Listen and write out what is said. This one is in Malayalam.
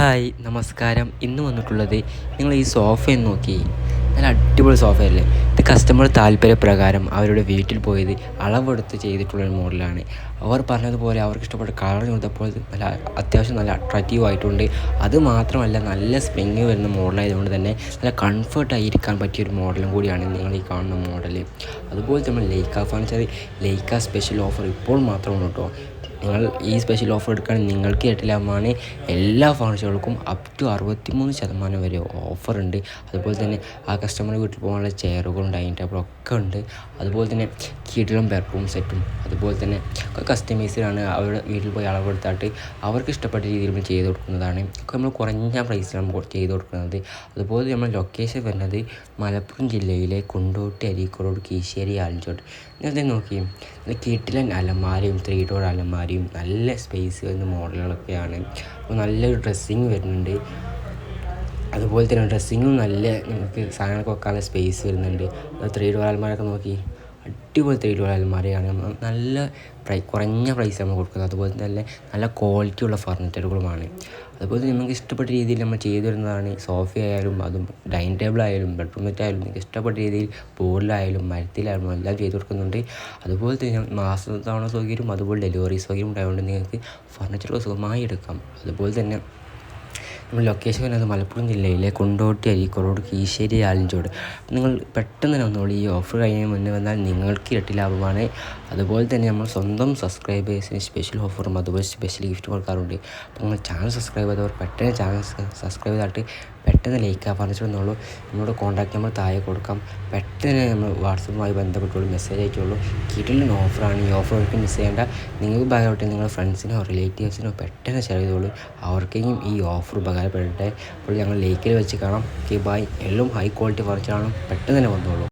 ഹായ് നമസ്കാരം. ഇന്ന് വന്നിട്ടുള്ളത് നിങ്ങൾ ഈ സോഫ നോക്കി. നല്ല അടിപൊളി സോഫയല്ലേ? ഇത് കസ്റ്റമർ താല്പര്യപ്രകാരം അവരുടെ വീട്ടിൽ പോയത് അളവെടുത്ത് ചെയ്തിട്ടുള്ള ഒരു മോഡലാണ്. അവർ പറഞ്ഞതുപോലെ അവർക്ക് ഇഷ്ടപ്പെട്ട കളർ കൊടുത്തപ്പോൾ നല്ല അത്യാവശ്യം നല്ല അട്രാക്റ്റീവ് ആയിട്ടുണ്ട്. അത് മാത്രമല്ല നല്ല സ്പ്രിങ് വരുന്ന മോഡലായതുകൊണ്ട് തന്നെ നല്ല കംഫർട്ടായി ഇരിക്കാൻ പറ്റിയ ഒരു മോഡലും കൂടിയാണ് നിങ്ങൾ ഈ കാണുന്ന മോഡൽ അതുപോലെ തന്നെ like furniture like special offer ഇപ്പോൾ മാത്രമാണ് കേട്ടോ നിങ്ങൾ ഈ സ്പെഷ്യൽ ഓഫർ എടുക്കാൻ നിങ്ങൾക്ക് കേട്ടില്ലാമാണ് എല്ലാ ഫർണിച്ചറുകൾക്കും അപ് ടു അറുപത്തി മൂന്ന് ശതമാനം വരെ ഓഫർ ഉണ്ട്. അതുപോലെ തന്നെ ആ കസ്റ്റമറുടെ വീട്ടിൽ പോകാനുള്ള ചെയറുകളും ഡൈനിങ് ടേബിളും ഒക്കെ ഉണ്ട്. അതുപോലെ തന്നെ കിടിലും ബെഡ്റൂം സെറ്റും അതുപോലെ തന്നെ കസ്റ്റമൈസ്ഡാണ് അവരുടെ വീട്ടിൽ പോയി അളവെടുത്തായിട്ട് അവർക്ക് ഇഷ്ടപ്പെട്ട രീതിയിൽ നമ്മൾ ചെയ്ത് കൊടുക്കുന്നതാണ്. ഒക്കെ നമ്മൾ കുറഞ്ഞ പ്രൈസിലാണ് ചെയ്ത് കൊടുക്കുന്നത്. അതുപോലെ നമ്മൾ ലൊക്കേഷൻ വരുന്നത് മലപ്പുറം ജില്ലയിലെ കൊണ്ടോട്ടി അരീക്കോട് കീശേരി ആലഞ്ചോട് ഇന്നത്തെ നോക്കി കീട്ടിലൻ അലമാരയും ത്രീ ഡോർ അലമാരയും നല്ല സ്പേസ് വരുന്ന മോഡലുകളൊക്കെയാണ്. അപ്പോൾ നല്ലൊരു ഡ്രസ്സിങ് വരുന്നുണ്ട്. അതുപോലെ തന്നെ ഡ്രസ്സിങ്ങും നല്ല നമുക്ക് സാധനങ്ങളൊക്കെ വെക്കാനുള്ള സ്പേസ് വരുന്നുണ്ട്. ത്രീ ഡോർ അലമാരൊക്കെ നോക്കി. അടിപൊളി ഡോർ അലമാരയാണ് നല്ല പ്രൈ കുറഞ്ഞ പ്രൈസ് നമ്മൾ കൊടുക്കുന്നത്. അതുപോലെ തന്നെ നല്ല ക്വാളിറ്റി ഉള്ള ഫർണിച്ചറുകളുമാണ് അതുപോലെ നിങ്ങൾക്ക് ഇഷ്ടപ്പെട്ട രീതിയിൽ നമ്മൾ ചെയ്തു തരുന്നതാണ് സോഫയായാലും അതും ഡൈനിങ് ടേബിൾ ആയാലും ബെഡ്റൂം സെറ്റായാലും നിങ്ങൾക്ക് ഇഷ്ടപ്പെട്ട രീതിയിൽ ബോർഡിലായാലും മരത്തിലായാലും എല്ലാം ചെയ്തു കൊടുക്കുന്നുണ്ട്. അതുപോലെ തന്നെ മാസത്തവണ തവണ സൗകര്യം അതുപോലെ ഡെലിവറി സൗകര്യം ഉണ്ടായതുകൊണ്ട് നിങ്ങൾക്ക് ഫർണിച്ചറുകൾ സുഖമായി എടുക്കാം. അതുപോലെ തന്നെ നമ്മൾ ലൊക്കേഷൻ വരുന്നത് മലപ്പുറം ജില്ലയിലെ കൊണ്ടോട്ടി അരീക്കോട് കീശ്ശേരി ആലഞ്ചോട്. നിങ്ങൾ പെട്ടെന്ന് തന്നെ വന്നോളൂ ഈ ഓഫർ കഴിഞ്ഞ് മുന്നേ വന്നാൽ നിങ്ങൾക്ക് ഇരട്ടി ലാഭമാണ്. അതുപോലെ തന്നെ നമ്മൾ സ്വന്തം സബ്സ്ക്രൈബേഴ്സിന് സ്പെഷ്യൽ ഓഫറും അതുപോലെ സ്പെഷ്യൽ ഗിഫ്റ്റ് കൊടുക്കാറുണ്ട്. അപ്പോൾ നിങ്ങൾ ചാനൽ സബ്സ്ക്രൈബ് ചെയ്തവർ പെട്ടെന്ന് ചാനൽ സബ്സ്ക്രൈബ് ചെയ്തിട്ട് പെട്ടെന്ന് ലൈക്ക് പറഞ്ഞു വന്നോളൂ. നമ്മളോട് കോൺടാക്ട് നമ്പർ താഴെ കൊടുക്കാം. പെട്ടെന്ന് നമ്മൾ വാട്സപ്പുമായി ബന്ധപ്പെട്ടുള്ളൂ മെസ്സേജ് അയച്ചോളൂ. കിട്ടുന്ന ഓഫറാണ് ഈ ഓഫർ ഒരിക്കലും മിസ് ചെയ്യേണ്ട. നിങ്ങൾക്ക് ഭാഗമായിട്ട് നിങ്ങളുടെ ഫ്രണ്ട്സിനോ റിലേറ്റീവ്സിനോ പെട്ടെന്ന് ഷെയർ ചെയ്തോളൂ. അവർക്കെങ്കിലും ഈ ഓഫർ ഉപകാരപ്പെടട്ടെ. അപ്പോൾ ഞങ്ങൾ ലേക്കിൽ വെച്ച് കാണാം. Okay bye. എല്ലാം ഹൈ ക്വാളിറ്റി ഫർണിച്ചറാണ് പെട്ടെന്ന് തന്നെ വന്നോളൂ.